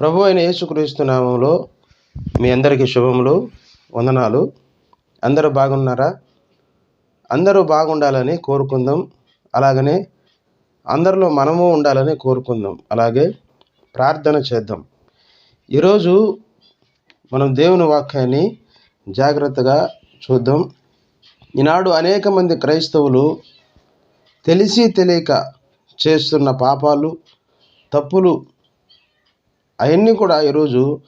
ప్రభు అయిన యేసుక్రీస్తు నామంలో మీ అందరికీ శుభములు వందనాలు. అందరూ బాగున్నారా? అందరూ బాగుండాలని కోరుకుందాం. అలాగనే అందరిలో మనము ఉండాలని కోరుకుందాం. అలాగే ప్రార్థన చేద్దాం. ఈరోజు మనం దేవుని వాక్యాన్ని జాగ్రత్తగా చూద్దాం. ఈనాడు అనేక మంది క్రైస్తవులు తెలిసి తెలియక చేస్తున్న పాపాలు తప్పులు అవన్నీ కూడా ఈరోజు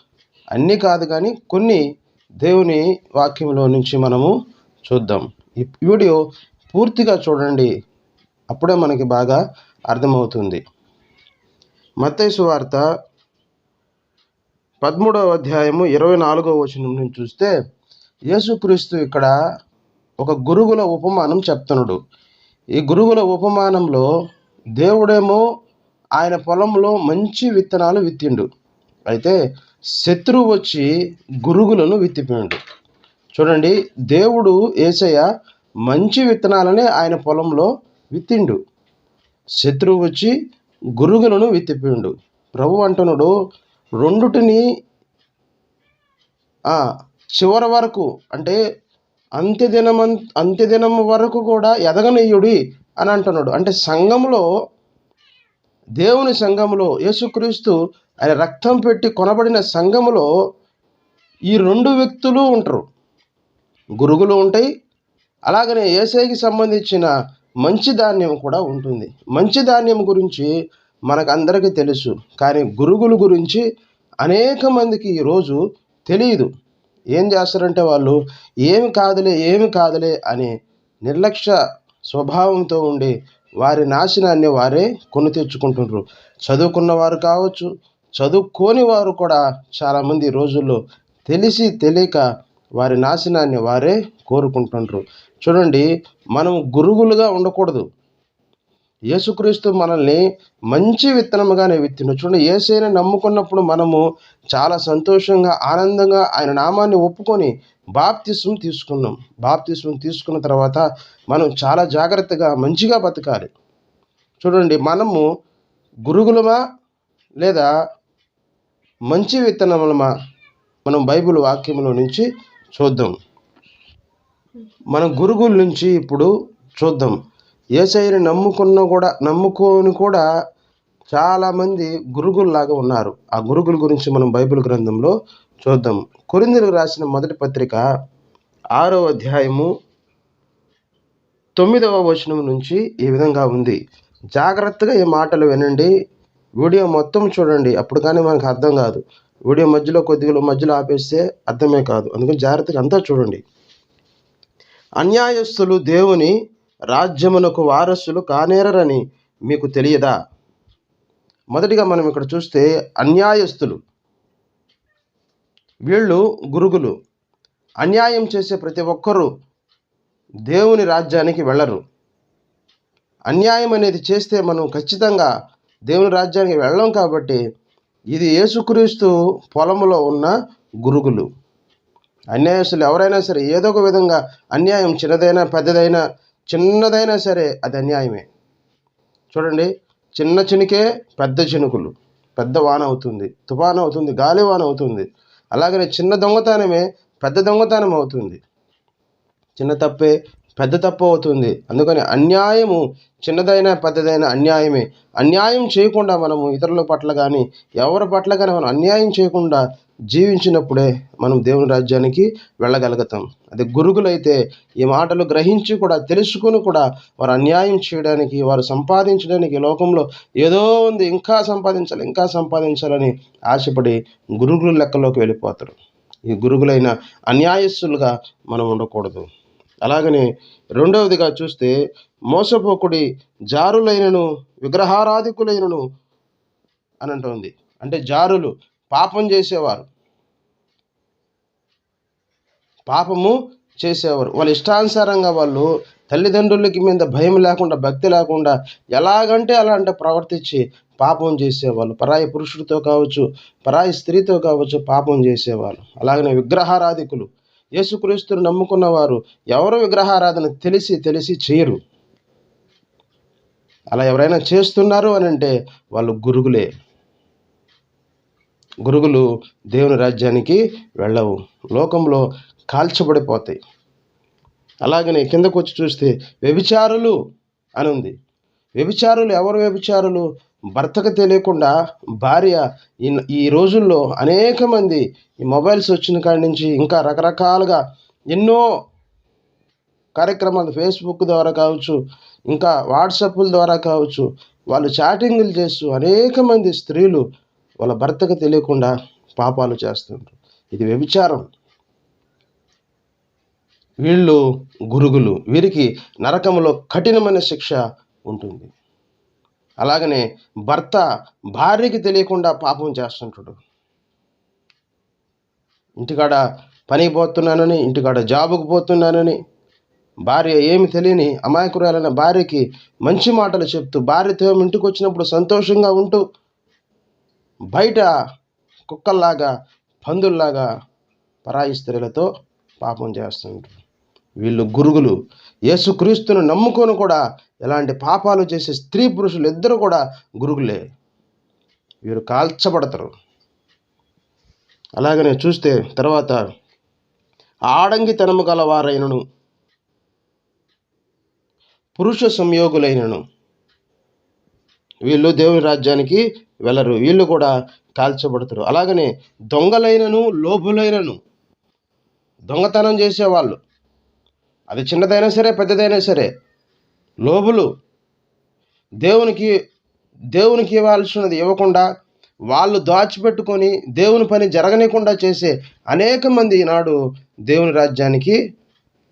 అన్నీ కాదు కానీ కొన్ని దేవుని వాక్యంలో నుంచి మనము చూద్దాం. ఈ వీడియో పూర్తిగా చూడండి. అప్పుడే మనకి బాగా అర్థమవుతుంది. మత్తయి వార్త పదమూడవ అధ్యాయము ఇరవై నాలుగవ వచనం నుంచి చూస్తే యేసుక్రీస్తు ఇక్కడ ఒక గురుగుల ఉపమానం చెప్తున్నాడు. ఈ గురుగుల ఉపమానంలో దేవుడేమో ఆయన పొలంలో మంచి విత్తనాలు విత్తిండు. అయితే శత్రువు వచ్చి గురుగులను విత్తిపోయాడు. చూడండి దేవుడు ఏసయ్య మంచి విత్తనాలనే ఆయన పొలంలో విత్తిండు. శత్రువు వచ్చి గురుగులను విత్తిపోయిండు. ప్రభు అంటున్నాడు రెండుటిని చివరి వరకు అంటే అంత్యదినం అంత్యదినం వరకు కూడా ఎదగనీయుడి అని అంటున్నాడు. అంటే సంఘంలో దేవుని సంఘములో యేసుక్రీస్తు ఆయన రక్తం పెట్టి కొనబడిన సంఘములో ఈ రెండు వ్యక్తులు ఉంటారు. గురుగులు ఉంటాయి. అలాగనే ఏసైకి సంబంధించిన మంచి ధాన్యం కూడా ఉంటుంది. మంచి ధాన్యం గురించి మనకు అందరికీ తెలుసు. కానీ గురుగుల గురించి అనేక మందికి ఈరోజు తెలియదు. ఏం చేస్తారంటే వాళ్ళు ఏమి కాదులే ఏమి కాదులే అని నిర్లక్ష్య స్వభావంతో ఉండి వారి నాశనాన్ని వారే కొని తెచ్చుకుంటున్నారు చదువుకున్న వారు కావచ్చు చదువుకోని వారు కూడా చాలామంది రోజుల్లో తెలిసి తెలియక వారి నాశనాన్ని వారే కోరుకుంటుండ్రు. చూడండి మనం గురుగులుగా ఉండకూడదు. యేసుక్రీస్తు మనల్ని మంచి విత్తనముగానే విత్తిన చూడండి ఏసైనా నమ్ముకున్నప్పుడు మనము చాలా సంతోషంగా ఆనందంగా ఆయన నామాన్ని ఒప్పుకొని బాప్తిస్వం తీసుకున్నాం. బాప్తిస్వం తీసుకున్న తర్వాత మనం చాలా జాగ్రత్తగా మంచిగా బతకాలి. చూడండి మనము గురుగులమా లేదా మంచి విత్తనములమా మనం బైబిల్ వాక్యంలో నుంచి చూద్దాం. మన గురుగుల నుంచి ఇప్పుడు చూద్దాం. ఏసైని నమ్ముకున్న కూడా నమ్ముకొని కూడా చాలామంది గురుగుల్లాగా ఉన్నారు. ఆ గురుగుల గురించి మనం బైబిల్ గ్రంథంలో చూద్దాం. కొరిందులకు రాసిన మొదటి పత్రిక ఆరో అధ్యాయము తొమ్మిదవ వచనం నుంచి ఈ విధంగా ఉంది. జాగ్రత్తగా ఈ మాటలు వినండి. వీడియో మొత్తం చూడండి. అప్పుడు కానీ మనకు అర్థం కాదు. వీడియో మధ్యలో కొద్దిగా మధ్యలో ఆపేస్తే అర్థమే కాదు. అందుకని జాగ్రత్తగా అంతా చూడండి. అన్యాయస్తులు దేవుని రాజ్యమునకు వారసులు కానేరని మీకు తెలియదా? మొదటిగా మనం ఇక్కడ చూస్తే అన్యాయస్తులు. వీళ్ళు గురుగులు. అన్యాయం చేసే ప్రతి ఒక్కరూ దేవుని రాజ్యానికి వెళ్ళరు. అన్యాయం అనేది చేస్తే మనం ఖచ్చితంగా దేవుని రాజ్యానికి వెళ్ళం కాబట్టి ఇది యేసుక్రీస్తు పొలంలో ఉన్న గురుగులు. అన్యాయస్తులు ఎవరైనా సరే ఏదో ఒక విధంగా అన్యాయం చిన్నదైనా పెద్దదైనా చిన్నదైనా సరే అది అన్యాయమే. చూడండి చిన్న చినుకే పెద్ద చినుకులు. పెద్ద వాన అవుతుంది తుఫాన్ అవుతుంది గాలి వాన అవుతుంది. అలాగనే చిన్న దొంగతనమే పెద్ద దొంగతనం అవుతుంది. చిన్న తప్పే పెద్ద తప్పు అవుతుంది. అందుకని అన్యాయము చిన్నదైన పెద్దదైన అన్యాయమే. అన్యాయం చేయకుండా మనము ఇతరుల పట్ల కానీ ఎవరి పట్ల కానీ మనం అన్యాయం చేయకుండా జీవించినప్పుడే మనం దేవుని రాజ్యానికి వెళ్ళగలుగుతాం. అది గురుగులైతే ఈ మాటలు గ్రహించి కూడా తెలుసుకుని కూడా వారు అన్యాయం చేయడానికి వారు సంపాదించడానికి లోకంలో ఏదో ఉంది. ఇంకా సంపాదించాలి ఇంకా సంపాదించాలని ఆశపడి గురుగుల లెక్కలోకి వెళ్ళిపోతారు. ఈ గురుగులైన అన్యాయస్తులుగా మనం ఉండకూడదు. అలాగనే రెండవదిగా చూస్తే మోసపోకుడి జారులైనను విగ్రహారాధికులైనను అని అంటుంది అంటే జారులు పాపం చేసేవారు. పాపము చేసేవారు. వాళ్ళ ఇష్టానుసారంగా వాళ్ళు తల్లిదండ్రులకి మీద భయం లేకుండా భక్తి లేకుండా ఎలాగంటే అలా అంటే ప్రవర్తించి పాపం చేసేవాళ్ళు. పరాయి పురుషుడితో కావచ్చు పరాయి స్త్రీతో కావచ్చు పాపం చేసేవాళ్ళు. అలాగనే విగ్రహారాధికులు. యేసుక్రీస్తును నమ్ముకున్న వారు ఎవరు విగ్రహారాధన తెలిసి తెలిసి చేయరు. అలా ఎవరైనా చేస్తున్నారు అని అంటే వాళ్ళు గురుగులే. గురుగులు దేవుని రాజ్యానికి వెళ్ళవు. లోకంలో కాల్చబడిపోతాయి. అలాగనే కిందకు వచ్చి చూస్తే వ్యభిచారులు అని ఉంది. వ్యభిచారులు ఎవరు వ్యభిచారులు? భర్తకు తెలియకుండా భార్య ఈ ఈ రోజుల్లో అనేక మంది ఈ మొబైల్స్ వచ్చిన కాడి నుంచి ఇంకా రకరకాలుగా ఎన్నో కార్యక్రమాలు ఫేస్బుక్ ద్వారా కావచ్చు ఇంకా వాట్సాప్ల ద్వారా కావచ్చు వాళ్ళు చాటింగ్లు చేస్తూ అనేక మంది స్త్రీలు వాళ్ళ భర్తకు తెలియకుండా పాపాలు చేస్తుంటారు ఇది వ్యభిచారం. వీళ్ళు గురుగులు. వీరికి నరకంలో కఠినమైన శిక్ష ఉంటుంది. అలాగనే భర్త భార్యకి తెలియకుండా పాపం చేస్తుంటాడు. ఇంటికాడ పనికి పోతున్నానని ఇంటికాడ జాబుకు పోతున్నానని భార్య ఏమి తెలియని అమాయకురాలైన భార్యకి మంచి మాటలు చెప్తూ భార్యతో ఇంటికి వచ్చినప్పుడు సంతోషంగా ఉంటూ బయట కుక్కల్లాగా పందుల్లాగా పరాయి స్త్రీలతో పాపం చేస్తుంటారు వీళ్ళు గురుగులు. యేసుక్రీస్తును నమ్ముకొని కూడా ఎలాంటి పాపాలు చేసే స్త్రీ పురుషులు ఇద్దరు కూడా గురుగులే. వీరు కాల్చబడతారు. అలాగనే చూస్తే తర్వాత ఆడంగితనము గలవారైనను పురుష సంయోగులైనను. వీళ్ళు దేవుని రాజ్యానికి వెళ్ళరు వీళ్ళు కూడా కాల్చబడతారు. అలాగనే దొంగలైనను లోభులైనను దొంగతనం చేసేవాళ్ళు. అది చిన్నదైనా సరే పెద్దదైనా సరే. లోబులు దేవునికి దేవునికి ఇవ్వాల్సినది ఇవ్వకుండా వాళ్ళు దాచిపెట్టుకొని దేవుని పని జరగనీయకుండా చేసే అనేక మంది ఈనాడు దేవుని రాజ్యానికి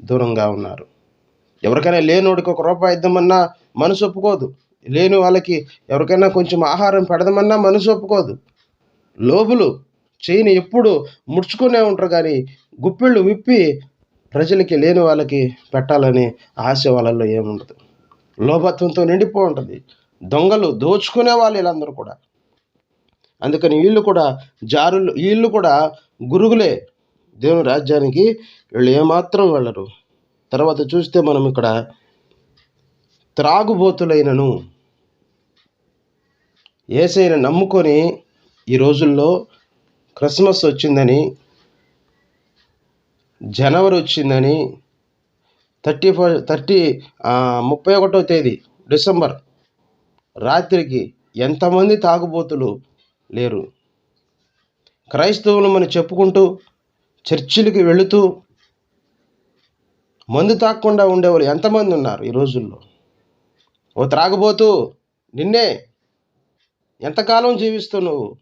దూరంగా ఉన్నారు. ఎవరికైనా లేనోడికి ఒక రూపాయి ఇద్దామన్నా మనసు ఒప్పుకోదు. లేని వాళ్ళకి ఎవరికైనా కొంచెం ఆహారం పెడదామన్నా మనసు ఒప్పుకోదు. లోబులు చేయని ఎప్పుడు ముడుచుకునే ఉంటారు కానీ గుప్పిళ్ళు విప్పి ప్రజలకి లేని వాళ్ళకి పెట్టాలని ఆశ వాళ్ళల్లో ఏముండదు. లోభత్వంతో నిండిపో ఉంటుంది. దొంగలు దోచుకునే వాళ్ళు వీళ్ళందరూ కూడా. అందుకని వీళ్ళు కూడా జారులు వీళ్ళు కూడా గురుగులే. దేవుని రాజ్యానికి వీళ్ళు ఏమాత్రం వెళ్ళరు. తర్వాత చూస్తే మనం ఇక్కడ త్రాగుబోతులైనను ఏసైన నమ్ముకొని ఈ రోజుల్లో క్రిస్మస్ వచ్చిందని జనవరి వచ్చిందని థర్టీ ఫస్ట్ థర్టీ ముప్పై ఒకటో తేదీ డిసెంబర్. రాత్రికి ఎంతమంది తాగుబోతులు లేరు. క్రైస్తవులు మనం చెప్పుకుంటూ చర్చిలకి వెళుతూ మందు తాగకుండా ఉండేవాళ్ళు ఎంతమంది ఉన్నారు ఈ రోజుల్లో? ఓ త్రాగబోతూ నిన్నే ఎంతకాలం జీవిస్తావు నువ్వు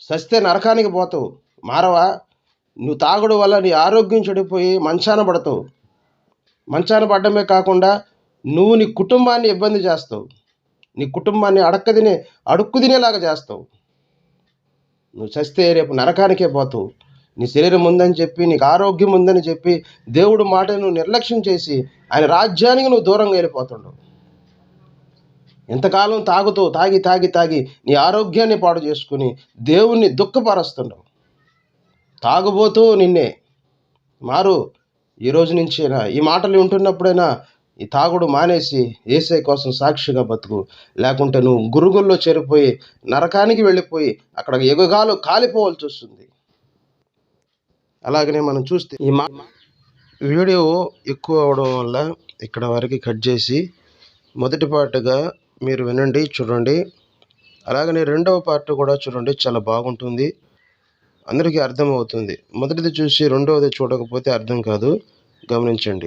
సస్తే నరకానికి పోతావు. మారవా? నువ్వు తాగడం వల్ల నీ ఆరోగ్యం చెడిపోయి మంచాన పడతావు. మంచాన పడడమే కాకుండా నువ్వు నీ కుటుంబాన్ని ఇబ్బంది చేస్తావు. నీ కుటుంబాన్ని అడక్క తినే అడుక్కు తినేలాగా చేస్తావు. నువ్వు చస్తే రేపు నరకానికే పోతావు. నీ శరీరం ఉందని చెప్పి నీకు ఆరోగ్యం ఉందని చెప్పి దేవుడు మాట నువ్వు నిర్లక్ష్యం చేసి ఆయన రాజ్యానికి నువ్వు దూరంగా వెళ్ళిపోతుండవు. ఎంతకాలం తాగుతూ తాగి తాగి తాగి నీ ఆరోగ్యాన్ని పాడు చేసుకుని దేవుణ్ణి దుఃఖపరుస్తుండవు. తాగుబోతూ నిన్నే. మారు. ఈ రోజు అయినా ఈ మాటలు వింటున్నప్పుడైనా ఈ తాగుడు మానేసి ఏసై కోసం సాక్షిగా బతుకు. లేకుంటే నువ్వు గురుగుల్లో చేరిపోయి నరకానికి వెళ్ళిపోయి అక్కడ ఎగుగాలు కాలిపోవాల్సి వస్తుంది. అలాగనే మనం చూస్తే ఈ మా వీడియో ఎక్కువ అవడం వల్ల ఇక్కడ వరకు కట్ చేసి మొదటి పార్ట్గా మీరు వినండి చూడండి. అలాగనే రెండవ పార్ట్ కూడా చూడండి చాలా బాగుంటుంది. అందరికీ అర్థమవుతుంది. మొదటిది చూసి రెండవది చూడకపోతే అర్థం కాదు. గమనించండి.